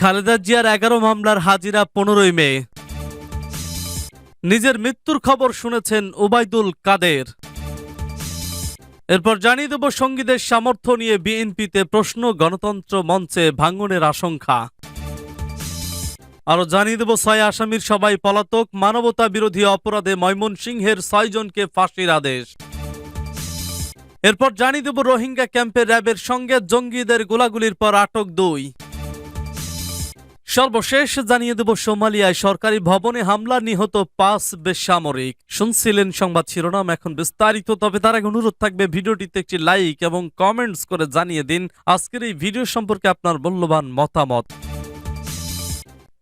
খালেদা জিয়ার এগারো মামলার হাজিরা পনেরোই মে। নিজের মৃত্যুর খবর শুনেছেন ওবায়দুল কাদের। এরপর জানিয়ে দেব সঙ্গীদের সামর্থ্য নিয়ে বিএনপিতে প্রশ্ন, গণতন্ত্র মঞ্চে ভাঙনের আশঙ্কা। আরও জানিয়ে দেব, ছয় আসামির সবাই পলাতক, মানবতা বিরোধী অপরাধে ময়মনসিংহের ছয়জনকে ফাঁসির আদেশ। এরপর জানিয়ে দেব, রোহিঙ্গা ক্যাম্পে র্যাবের সঙ্গে জঙ্গিদের গোলাগুলির পর আটক দুই। সর্বশেষ জানিয়ে দেব, সোমালিয়ায় সরকারি ভবনে হামলা, নিহত পাঁচ বেসামরিক। শুনছিলেন সংবাদ শিরোনাম, এখন বিস্তারিত, তবে তার আগে অনুরোধ থাকবে, ভিডিওটিতে একটি লাইক এবং কমেন্টস করে জানিয়ে দিন। আজকের এই ভিডিও সম্পর্কে আপনার মূল্যবান মতামত।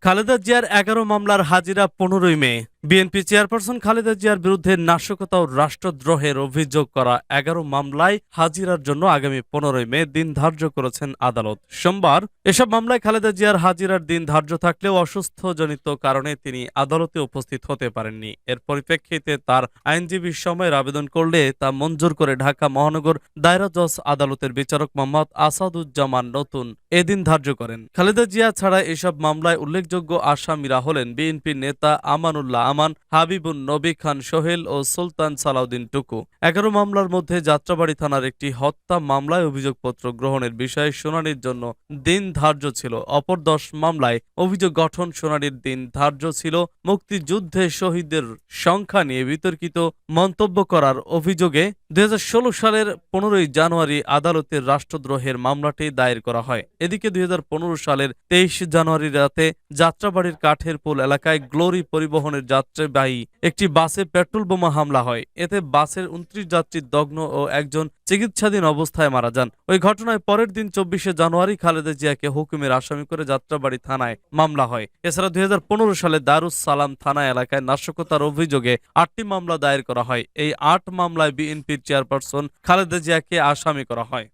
খালেদা জিয়ার এগারো মামলার হাজিরা পনেরোই মে। বিএনপি চেয়ারপারসন খালেদা জিয়ার বিরুদ্ধে নাশকতা ও রাষ্ট্রদ্রোহের অভিযোগ করা এগারো মামলায় হাজিরার জন্য আগামী পনেরোই মে দিন ধার্য করেছেন আদালত। সোমবার এসব মামলায় খালেদা জিয়ার হাজিরার দিন ধার্য থাকলেও অসুস্থজনিত কারণে তিনি আদালতে উপস্থিত হতে পারেননি। এর পরিপ্রেক্ষিতে তার আইনজীবী সময়ের আবেদন করলে তা মঞ্জুর করে ঢাকা মহানগর দায়রা জজ আদালতের বিচারক মোহাম্মদ আসাদুজ্জামান নতুন এদিন ধার্য করেন। খালেদা জিয়া ছাড়া এসব মামলায় উল্লেখযোগ্য আসামিরা হলেন বিএনপির নেতা আমানুল্লাহ আমান হাবিবুন নবী খান সোহেল ও সুলতান সালাউদ্দিন টুকু। এগারো মামলার মধ্যে যাত্রাবাড়ি থানার একটি হত্যা মামলায় অভিযোগপত্র গ্রহণের বিষয়ে শুনানির জন্য দিন ধার্য ছিল। অপর দশ মামলায় অভিযোগ গঠন শুনানির দিন ধার্য ছিল। মুক্তিযুদ্ধে শহীদদের সংখ্যা নিয়ে বিতর্কিত মন্তব্য করার অভিযোগে দুই হাজার ষোলো সালের পনেরোই জানুয়ারি আদালতের রাষ্ট্রদ্রোহের মামলাটি দায়ের করা হয়। এদিকে দুই হাজার পনেরো সালের তেইশ জানুয়ারি রাতে যাত্রাবাড়ির কাঠের পোল এলাকায় গ্লোরি পরিবহনের যাত্রীবাহী একটি বাসে পেট্রোল বোমা হামলা হয়। এতে বাসের উনত্রিশ যাত্রী দগ্ন ও একজন চিকিৎসাধীন অবস্থায় মারা যান। ওই ঘটনায় পরের দিন চব্বিশে জানুয়ারি খালেদা জিয়াকে হুকুমের আসামি করে যাত্রাবাড়ি থানায় মামলা হয়। এছাড়া দুই হাজার পনেরো সালে দারুস সালাম থানা এলাকায় নাশকতার অভিযোগে আটটি মামলা দায়ের করা হয়। এই আট মামলায় বিএনপির চেয়ারপারসন খালেদা জিয়াকে আসামি করা হয়।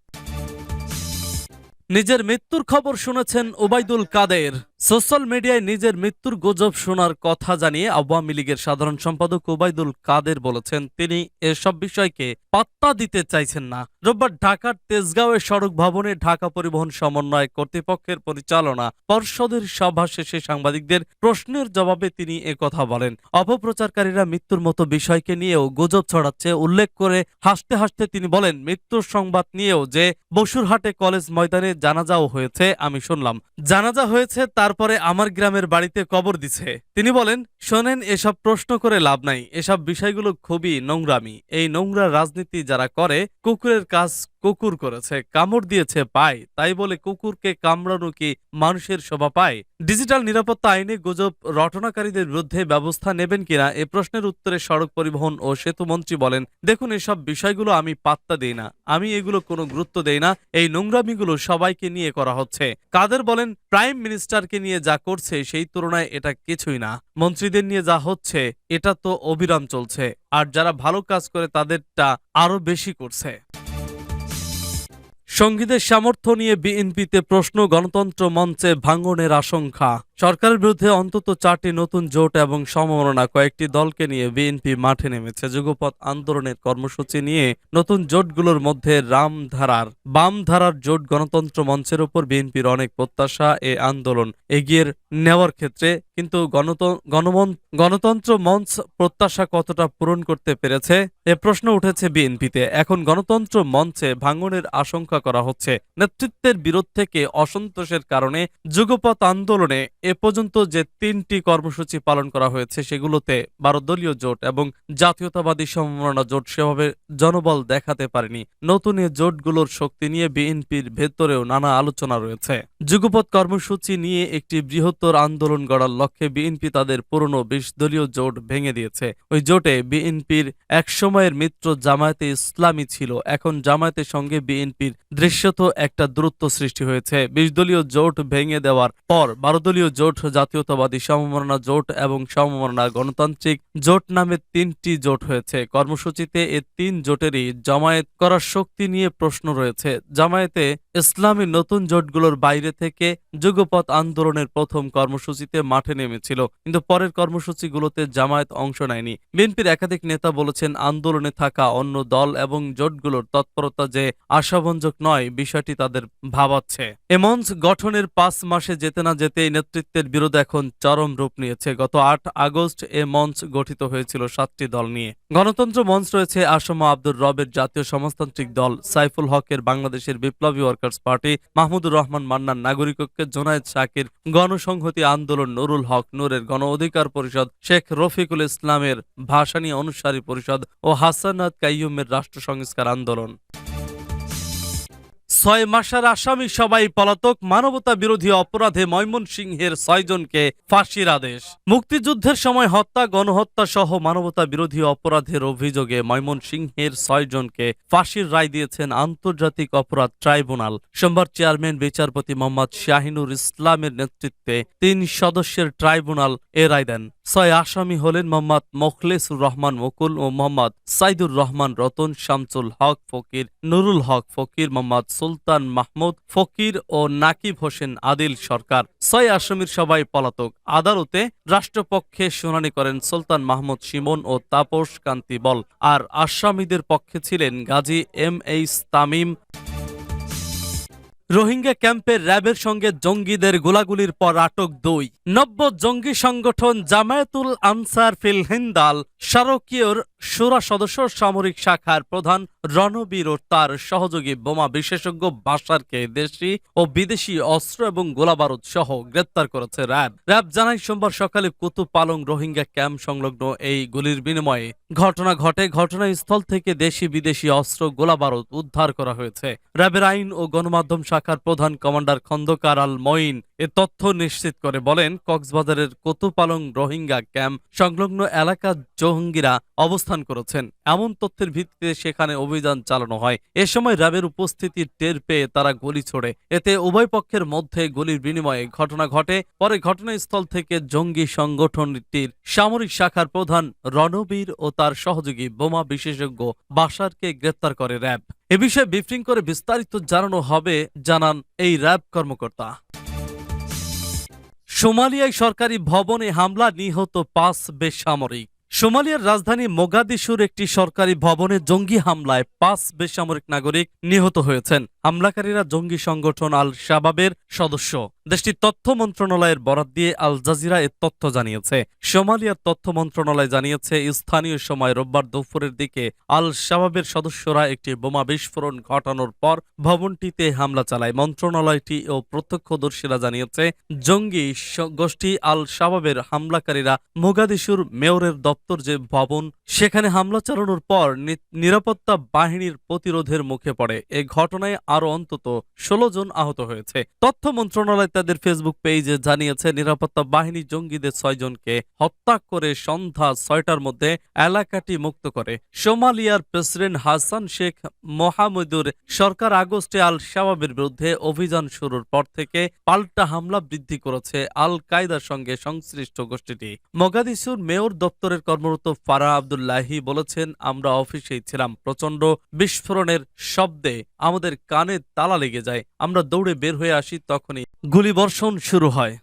নিজের মৃত্যুর খবর শুনেছেন ওবায়দুল কাদের। সোশ্যাল মিডিয়ায় নিজের মৃত্যুর গুজব শোনার কথা জানিয়ে আওয়ামী লীগের সাধারণ সম্পাদক ওবায়দুল কাদের বলেছেন, তিনি এসব বিষয়কে পাত্তা দিতে চাইছেন না। রোববার ঢাকার তেজগাঁওয়ে সড়ক ভবনে ঢাকা পরিবহন সমন্বয় কর্তৃপক্ষের পরিচালনা পর্ষদের সভা শেষে সাংবাদিকদের প্রশ্নের জবাবে তিনি কথা বলেন। অপপ্রচারকারীরা মৃত্যুর মতো বিষয়কে নিয়েও গুজব ছড়াচ্ছে। উল্লেখ করে হাসতে হাসতে তিনি বলেন, মৃত্যুর সংবাদ নিয়েও যে বসুরহাটে কলেজ ময়দানে জানাজাও হয়েছে, আমি শুনলাম। জানাজা হয়েছে, তারপরে আমার গ্রামের বাড়িতে কবর দিছে। তিনি বলেন, শোনেন, এসব প্রশ্ন করে লাভ নাই। এসব বিষয়গুলো খুবই নোংরামি। এই নোংরা রাজনীতি যারা করে, কুকুরের কাজ কুকুর করেছে, কামড় দিয়েছে পায় তাই বলে কুকুরকে কামড়ানো কি মানুষের শোভা পায়? ডিজিটাল নিরাপত্তা আইনে গুজব রটনাকারীদের বিরুদ্ধে ব্যবস্থা নেবেন কিনা? এ প্রশ্নের উত্তরে সড়ক পরিবহন ও সেতু মন্ত্রী বলেন, দেখুন, এসব বিষয়গুলো আমি পাত্তা দেই না। আমি এগুলো কোনো গুরুত্ব দেই না। এই নোংরামিগুলো সবাইকে নিয়ে করা হচ্ছে। কাদের বলেন, প্রাইম মিনিস্টারকে নিয়ে যা করছে সেই তুলনায় এটা কিছুই না। মন্ত্রীদের নিয়ে যা হচ্ছে, এটা তো অবিরাম চলছে। আর যারা ভালো কাজ করে তাদেরটা আরও বেশি করছে। সঙ্গীদের সামর্থ্য নিয়ে বিএনপিতে প্রশ্ন গণতন্ত্র মঞ্চে ভাঙনের আশঙ্কা। সরকারের বিরুদ্ধে অন্তত চারটি নতুন জোট এবং সমমনা কয়েকটি দলকে নিয়ে বিএনপি মাঠে নেমেছে। যুগপথ আন্দোলনের কর্মসূচি নিয়ে নতুন জোটগুলোর মধ্যে রামধারার, বামধারার জোট গণতন্ত্র মঞ্চের উপর বিএনপির অনেক প্রত্যাশা এ আন্দোলন এগিয়ে নেওয়ার ক্ষেত্রে। কিন্তু গণতন্ত্র মঞ্চ প্রত্যাশা কতটা পূরণ করতে পেরেছে? এ প্রশ্ন উঠেছে বিএনপিতে। এখন গণতন্ত্র মঞ্চে ভাঙনের আশঙ্কা করা হচ্ছে। নেতৃত্বের বিরোধ থেকে অসন্তোষের কারণে যুগপথ আন্দোলনে এ পর্যন্ত যে তিনটি কর্মসূচি পালন করা হয়েছে, সেগুলোতে বারো দলীয় জোট এবং জাতীয়তাবাদী সম্ভাবনা জোট সেভাবে জনবল দেখাতে পারেনি। নতুন এ জোটগুলোর শক্তি নিয়ে বিএনপির ভেতরেও নানা আলোচনা রয়েছে। যুগপথ কর্মসূচি নিয়ে একটি বৃহত্তর আন্দোলন গড়ার লক্ষ্যে বিএনপি তাদের পুরনো বিশ দলীয় জোট ভেঙে দিয়েছে। ওই জোটে বিএনপির একসময়ের মিত্র জামায়াতে ইসলামী ছিল। এখন জামায়াতের সঙ্গে বিএনপির দৃশ্যত একটা দূরত্ব সৃষ্টি হয়েছে। বিশ দলীয় জোট ভেঙে দেওয়ার পর দলীয় জোট, জাতীয়তাবাদী সমমনা জোট এবং সমমনা গণতান্ত্রিক জোট নামে তিনটি জোট হয়েছে। কর্মসূচিতে এ তিন জোটেরই জামায়াত করার শক্তি নিয়ে প্রশ্ন রয়েছে। জামায়াতে ইসলামী নতুন জোটগুলোর বাইরে থেকে যুগপথ আন্দোলনের প্রথম কর্মসূচিতে মাঠে নেমেছিল, কিন্তু পরের কর্মসূচিগুলোতে জামায়াত অংশ নেয়নি। বিএনপির একাধিক নেতা বলেছেন, আন্দোলনে থাকা অন্য দল এবং জোটগুলোর তৎপরতা যে আশাভঞ্জক নয়, বিষয়টি তাদের ভাবাচ্ছে। এ মঞ্চ গঠনের পাঁচ মাসে যেতে না যেতেই নেতৃত্বের বিরোধ এখন চরম রূপ নিয়েছে। গত আট আগস্ট এ মঞ্চ গঠিত হয়েছিল সাতটি দল নিয়ে। গণতন্ত্র মঞ্চ রয়েছে আসম আব্দুর রবের জাতীয় সমাজতান্ত্রিক দল, সাইফুল হকের বাংলাদেশের বিপ্লবী ওয়ার্কার্স পার্টি, মাহমুদুর রহমান মান্নান নাগরিক ঐক্যের জোনায়েদ শাকির, গণসংহতি আন্দোলন নুরুল হক নূরের গণ অধিকার পরিষদ, শেখ রফিকুল ইসলামের ভাসানী অনুসারী পরিষদ ও হাসানাত কাইয়ুমের রাষ্ট্র সংস্কার আন্দোলন। ছয় মাসের আসামি সবাই পলাতক মানবতা বিরোধী অপরাধে ময়মনসিংহের ছয়জনকে ফাঁসির আদেশ। মুক্তিযুদ্ধের সময় হত্যা, গণহত্যা সহ মানবতা বিরোধী অপরাধের অভিযোগে ময়মনসিংহের ছয়জনকে ফাঁসির রায় দিয়েছেন আন্তর্জাতিক অপরাধ ট্রাইব্যুনাল। সোমবার চেয়ারম্যান, বিচারপতি মোহাম্মদ শাহিনুর ইসলামের নেতৃত্বে তিন সদস্যের ট্রাইব্যুনাল এ রায় দেন। ছয় আসামি হলেন মোহাম্মদ মোখলেসুর রহমান মুকুল ও মোহাম্মদ সাইদুর রহমান রতন, শামসুল হক ফকির, নুরুল হক ফকির, মোহাম্মদ সুলতান মাহমুদ ফকির ও নাকিব হোসেন আদিল সরকার। ছয় আসামির সবাই পলাতক। আদালতে রাষ্ট্রপক্ষে শুনানি করেন সুলতান মাহমুদ সিমন ও তাপস কান্তি বল। আর আসামিদের পক্ষে ছিলেন গাজী এম এইচ তামিম রোহিঙ্গা ক্যাম্পের র্যাবের সঙ্গে জঙ্গিদের গোলাগুলির পর আটক দুই। নব্য জঙ্গি সংগঠন জামায়াতুল আনসার ফিল হিন্দাল, শারকীয়র সুরা সদস্য সামরিক শাখার প্রধান রণবীর ও তার সহযোগী বোমা বিশেষজ্ঞ বাসারকে দেশি ও বিদেশি অস্ত্র এবং গোলাবারুদ সহ গ্রেপ্তার করেছে র্যাব। র্যাব জানায়, সোমবার সকালে কুতু পালং রোহিঙ্গা ক্যাম্প সংলগ্ন এই গুলির বিনিময়ে ঘটনা ঘটে। ঘটনাস্থল থেকে দেশি বিদেশি অস্ত্র গোলাবারুদ উদ্ধার করা হয়েছে। র্যাবের আইন ও গণমাধ্যম শাখার প্রধান কমান্ডার খন্দকার আল মঈন এ তথ্য নিশ্চিত করে বলেন, কক্সবাজারের কোতুপালং রোহিঙ্গা ক্যাম্প সংলগ্ন এলাকা জঙ্গিরা অবস্থান করেছেন। এমন তথ্যের ভিত্তিতে সেখানে অভিযান চালানো হয়। এ সময় র্যাবের উপস্থিতি টের পেয়ে তারা গুলি ছোড়ে। এতে উভয় পক্ষের মধ্যে গুলির বিনিময়ে ঘটনা ঘটে। পরে ঘটনাস্থল থেকে জঙ্গি সংগঠনটির সামরিক শাখার প্রধান রণবীর ও তার সহযোগী বোমা বিশেষজ্ঞ বাসারকে গ্রেপ্তার করে র্যাব। এ বিষয়ে ব্রিফিং করে বিস্তারিত জানানো হবে, জানান এই র্যাব কর্মকর্তা। সোমালিয়ায় সরকারি ভবনে হামলা, নিহত পাঁচ বেসামরিক। সোমালিয়ার রাজধানী মোগাদিসুর একটি সরকারি ভবনে জঙ্গি হামলায় পাঁচ বেসামরিক নাগরিক নিহত হয়েছেন। হামলাকারীরা জঙ্গি সংগঠন আল শাবাবের সদস্য। দেশটির তথ্য মন্ত্রণালয়ের বরাত দিয়ে আল জাজিরা এর তথ্য জানিয়েছে। সোমালিয়ার তথ্য মন্ত্রণালয় জানিয়েছে, স্থানীয় সময় রোববার দুপুরের দিকে আল শাবাবের সদস্যরা একটি বোমা বিস্ফোরণ ঘটানোর পর ভবনটিতে হামলা চালায়। মন্ত্রণালয়টি ও প্রত্যক্ষদর্শীরা জানিয়েছে, জঙ্গি গোষ্ঠী আল শাবাবের হামলাকারীরা মোগাদিশুর মেয়রের দপ্তর যে ভবন, সেখানে হামলা চালানোর পর নিরাপত্তা বাহিনীর প্রতিরোধের মুখে পড়ে। এ ঘটনায় আরও অন্তত ষোলো জন আহত হয়েছে। তথ্য মন্ত্রণালয় তাদের ফেসবুক পেজে জানিয়েছে, নিরাপত্তা বাহিনী জঙ্গিদের ছয়জনকে হত্যা করে সন্ধ্যা ছয়টার মধ্যে এলাকাটি মুক্ত করে। সোমালিয়ার প্রেসিডেন্ট হাসান শেখ মোহাম্মদুর সরকার আগস্টে আল শাবাবের বিরুদ্ধে অভিযান শুরুর পর থেকে পাল্টা হামলা বৃদ্ধি করেছে আল কায়দার সঙ্গে সংশ্লিষ্ট গোষ্ঠীটি। মগাদিসুর মেয়র দপ্তরের কর্মরত ফারা আবদুল্লাহি বলেছেন, আমরা অফিসেই ছিলাম প্রচণ্ড বিস্ফোরণের শব্দে আমাদের কানে তালা লেগে যায়। আমরা দৌড়ে বের হয়ে আসি তখনই। গুলিবর্ষণ শুরু হয়।